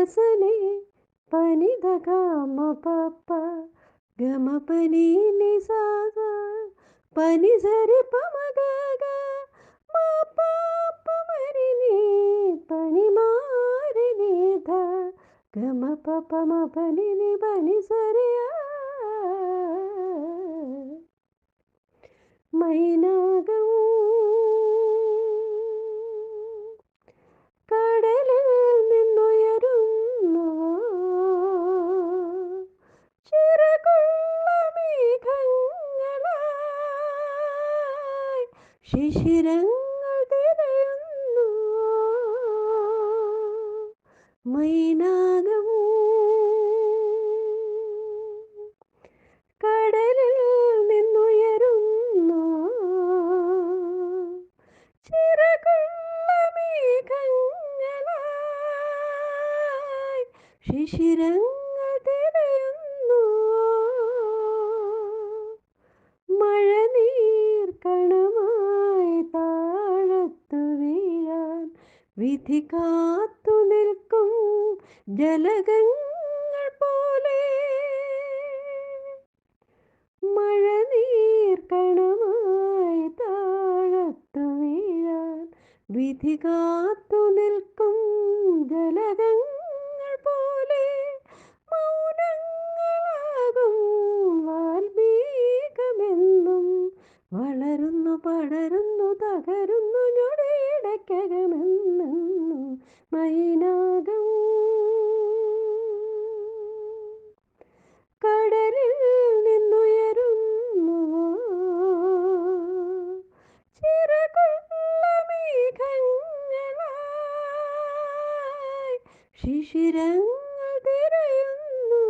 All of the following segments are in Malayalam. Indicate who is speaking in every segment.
Speaker 1: మనసులే పనిదగా మపప్ప గమ పని నిసాగ పని సరి పమగగ మా పాప మరిని పని మారినిధ గమ పప మ పని పని సరియా. మైనాగం ശിശിരങ്ങൾ തിരയുന്നു. മൈനാകം കടലിൽ നിന്നുയരുന്നു. ചിറകുള്ള ശിശിരങ്ങൾ വിധി കാത്തു നിൽക്കും ജലകങ്ങൾ പോലെ. മഴ നീർക്കണമായി താഴത്തു വീഴാൻ വിധി കാത്തു നിൽക്കും ജലകങ്ങൾ പോലെ. മൗനങ്ങളാകും വാൽമീകമെന്നും വളരുന്നു പടരുന്നു തകരുന്നു ഞൊടിയിടയ്ക്കകമെന്നും മൈനാകം. കടലിൽ നിന്നുയരുന്നു. ചിറകുള്ള മേഘങ്ങളായി ശിശിരങ്ങൾ തിരയുന്നു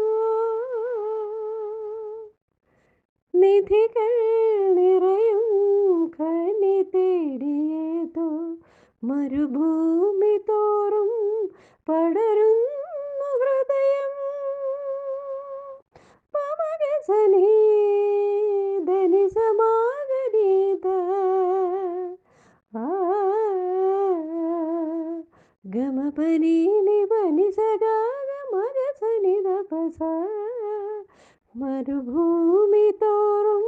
Speaker 1: നിധികൾ മരുഭൂമി തോറും പടരുന്നു ഹൃദയം. പമകസനീ ധനി സമാഗരീത ഗമപനീനി നിപനി സഗാഗ മഗസനി ദപസ മരുഭൂമി തോറും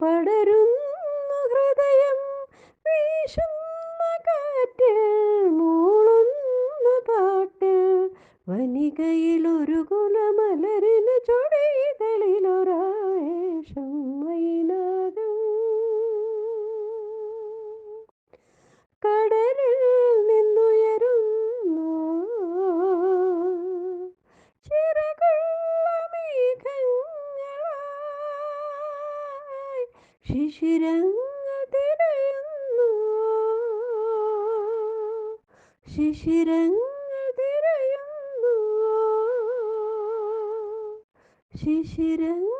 Speaker 1: പടരുന്നു ഒരു കുലമലരിന് ചൊടികളിലൊരായേഷം വൈനാകം കടലിൽ നിന്നുയരുന്നു. ചിറകുള്ള മേഘങ്ങളായി ശിശിരങ്ങൾ തിരയുന്നു തിരയുന്നു ശിശിരങ്ങൾ